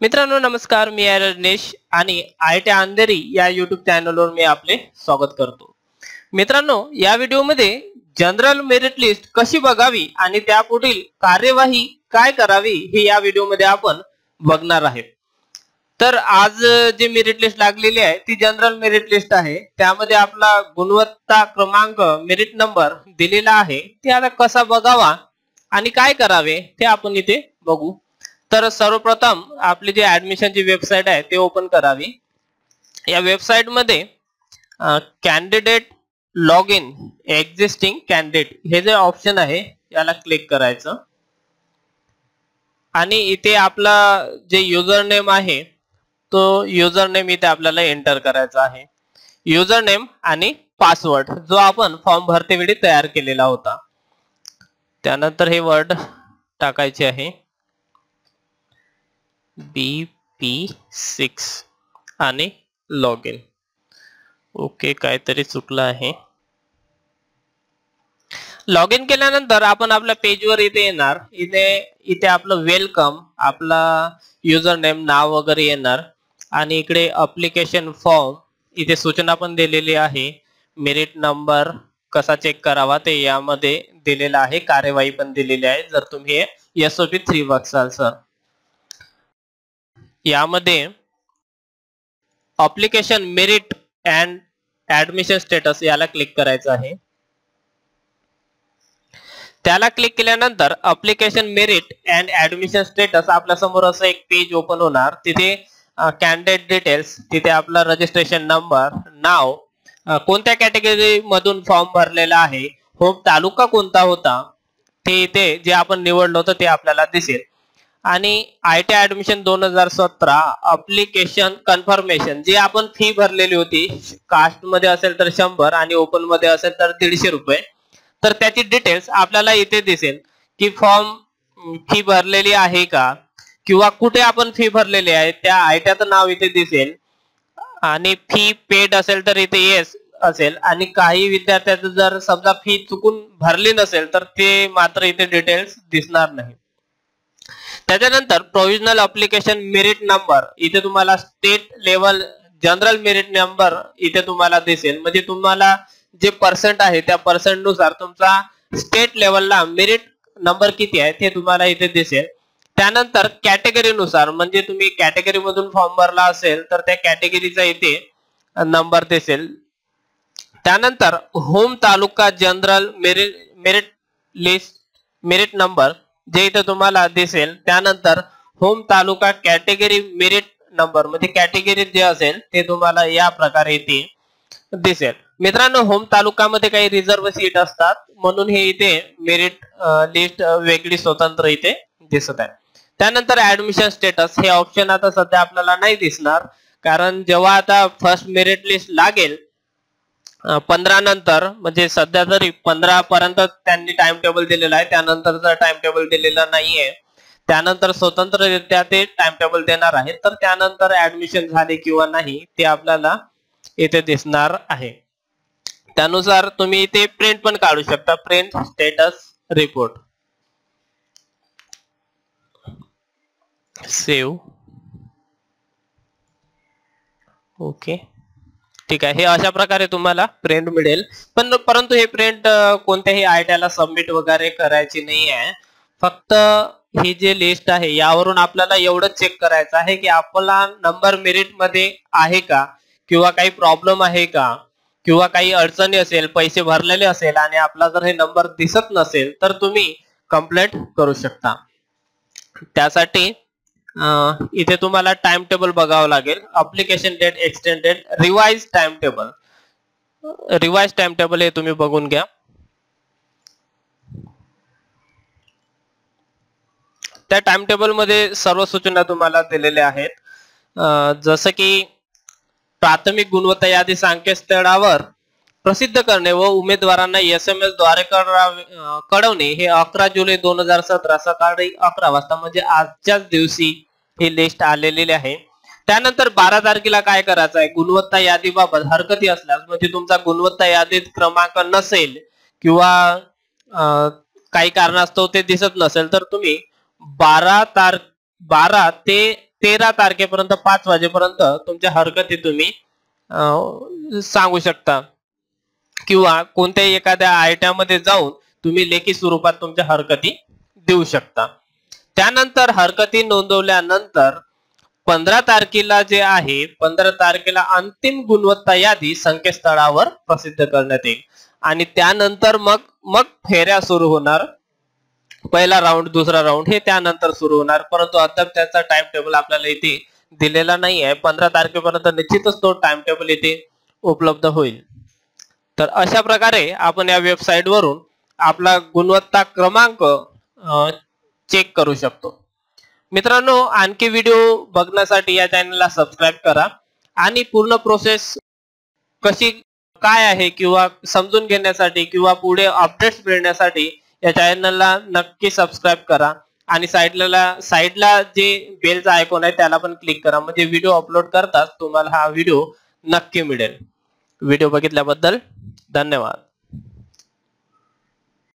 मित्रांनो नमस्कार. मी आहे आणि आय टी अंधेरी या युट्यूब चॅनलवर मी आपले स्वागत करतो. मित्रांनो या व्हिडिओमध्ये जनरल मेरिट लिस्ट कशी बघावी आणि त्यापुढील कार्यवाही काय करावी हे या व्हिडिओमध्ये आपण बघणार आहे. तर आज जी मेरिट लिस्ट लागलेली आहे ती जनरल मेरिट लिस्ट आहे. त्यामध्ये आपला गुणवत्ता क्रमांक मेरिट नंबर दिलेला आहे. ते आता कसा बघावा आणि काय करावे ते आपण इथे बघू. तर सर्वप्रथम आपली जी ऍडमिशनची वेबसाईट आहे ते ओपन करावी. या वेबसाईटमध्ये candidate log in existing candidate हे जे ऑप्शन आहे याला क्लिक करायचं. आणि इथे आपला जे युजर नेम आहे तो युजर नेम इथे आपल्याला एंटर करायचा आहे. युजर नेम आणि पासवर्ड जो आपण फॉर्म भरतेवेळी तयार केलेला होता. त्यानंतर हे वर्ड टाकायचे आहे. बी पी सिक्स आणि लॉग इन. ओके काहीतरी चुकलं आहे. लॉग इन केल्यानंतर आपण आपल्या पेजवर इथे येणार. इथे इथे आपलं वेलकम आपला युजर नेम नाव वगैरे येणार. आणि इकडे अप्लिकेशन फॉर्म इथे सूचना पण दिलेली आहे. मेरिट नंबर कसा चेक करावा ते यामध्ये दिलेला आहे. कार्यवाही पण दिलेली आहे. जर तुम्ही एसओपी थ्री बघसाल सर यामध्ये application merit and admission status याला क्लिक करायचं आहे. त्याला क्लिक केल्यानंतर application merit and admission status आपल्यासमोर असं एक पेज ओपन होणार. तिथे कॅन्डिडेट डिटेल्स तिथे आपला रजिस्ट्रेशन नंबर नाव कोणत्या कॅटेगरी मधून फॉर्म भरलेला आहे होम तालुका कोणता होता ते इथे जे आपण निवडलं होतं ते आपल्याला दिसेल. आणि आय टी ऍडमिशन दोन हजार सतरा अप्लिकेशन कन्फर्मेशन जी आपण फी भरलेली होती कास्टमध्ये असेल तर शंभर आणि ओपनमध्ये असेल तर दीडशे रुपये. तर त्याची डिटेल्स आपल्याला इथे दिसेल की फॉर्म फी भरलेली आहे का किंवा कुठे आपण फी भरलेली आहे त्या आयट्याचं नाव इथे दिसेल. आणि फी पेड असेल तर इथे येस असेल. आणि काही विद्यार्थ्याचं जर समजा फी चुकून भरली नसेल तर ते मात्र इथे डिटेल्स दिसणार नाही. त्याच्यानंतर प्रोव्हिजनल अप्लिकेशन मेरिट नंबर इथे तुम्हाला state level general merit number इथे तुम्हाला दिसेल. म्हणजे तुम्हाला जे पर्सेंट आहे त्या पर्सेंटनुसार तुमचा स्टेट लेवलला मेरिट नंबर किती आहे ते तुम्हाला इथे दिसेल. त्यानंतर कॅटेगरी नुसार म्हणजे तुम्ही कॅटेगरी मधून फॉर्म भरला असेल तर त्या कॅटेगरीचा इथे नंबर दिसेल. त्यानंतर home taluka general merit merit list merit number जे इथे तुम्हाला दिसेल त्यानंतर home taluka category merit number म्हणजे कॅटेगरी जे असेल ते तुम्हाला या प्रकारे इथे दिसेल. मित्रांनो होम तालुकामध्ये काही रिझर्व सीट असतात म्हणून हे इथे मेरिट लिस्ट वेगळी स्वतंत्र इथे दिसत आहे. त्यानंतर ऍडमिशन स्टेटस हे ऑप्शन आता सध्या आपल्याला नाही दिसणार कारण जेव्हा आता फर्स्ट मेरिट लिस्ट लागेल पंधरा नंतर म्हणजे सध्या तरी पंधरा पर्यंत त्यांनी टाइम टेबल दिलेला आहे त्यानंतरचा टाइम टेबल दिलेला नाहीये त्यानंतर स्वतंत्ररित्या ते टाइम टेबल देणार आहेत तर त्यानंतर ऍडमिशन झाले किंवा नाही ते आपल्याला इथे दिसणार आहे. त्यानुसार तुम्ही इथे प्रिंट पण काढू शकता print status report save okay ठीक आहे. हे अशा प्रकारे तुम्हाला प्रिंट मिळेल. पण परंतु हे प्रिंट कोणत्याही आयट्याला सबमिट वगैरे करायची नाही आहे. फक्त ही जी लिस्ट आहे यावरून आपल्याला एवढं चेक करायचं आहे की आपला नंबर मेरिटमध्ये आहे का? किंवा काही प्रॉब्लेम आहे का? किंवा काही अडचणी असेल पैसे भरलेले असेल आणि आपला जर हे नंबर दिसत नसेल तर तुम्ही कंप्लेंट करू शकता. त्यासाठी इथे तुम्हाला टाइम टेबल बघावं लागेल. Application date extended revise time table revise time table हे तुम्ही बघून घ्या. त्या टाइम टेबलमध्ये सर्व सूचना तुम्हाला दिलेल्या आहेत. जसं की प्राथमिक गुणवत्ता यादी संकेतस्थळावर प्रसिद्ध करणे व उमेदवारांना एस एम एसद्वारे कळवणे हे अकरा जुलै दोन हजार सतरा सकाळी अकरा वाजता म्हणजे आजच्याच दिवशी ही लिस्ट आलेली आहे. त्यानंतर बारा तारखेला काय करायचं आहे? गुणवत्ता यादीबाबत हरकती असल्यास म्हणजे तुमचा गुणवत्ता यादीत क्रमांक नसेल किंवा काही कारणास्तव ते दिसत नसेल तर तुम्ही बारा तार बारा ते तेरा तारखेपर्यंत पाच वाजेपर्यंत तुमच्या हरकती तुम्ही सांगू शकता. किंवा कोणत्याही एखाद्या आयट्यामध्ये जाऊन तुम्ही लेखी स्वरूपात तुमच्या हरकती देऊ शकता. त्यानंतर हरकती नोंदवल्यानंतर पंधरा तारखेला जे आहे पंधरा तारखेला अंतिम गुणवत्ता यादी संकेतस्थळावर प्रसिद्ध करण्यात येईल. आणि त्यानंतर मग मग फेऱ्या सुरू होणार. पहिला राऊंड दुसरा राऊंड हे त्यानंतर सुरू होणार. परंतु अद्याप त्याचा टाइम टेबल आपल्याला इथे दिलेला नाही आहे पंधरा तारखेपर्यंत निश्चितच तो टाइम टेबल इथे उपलब्ध होईल. तर अशा प्रकारे आपण या वेबसाईट वरून आपला गुणवत्ता क्रमांक चेक करू शकतो. मित्रांनो आणखी व्हिडिओ बघण्यासाठी या चॅनलला सबस्क्राईब करा आणि पूर्ण प्रोसेस कशी काय आहे किंवा समजून घेण्यासाठी किंवा पुढे अपडेट्स मिळण्यासाठी या चॅनलला नक्की सबस्क्राईब करा आणि साईडला साईडला जे बेलचा आयकॉन आहे त्याला पण क्लिक करा. म्हणजे व्हिडिओ अपलोड करताच तुम्हाला हा व्हिडिओ नक्की मिळेल. व्हिडिओ बघितल्याबद्दल धन्यवाद.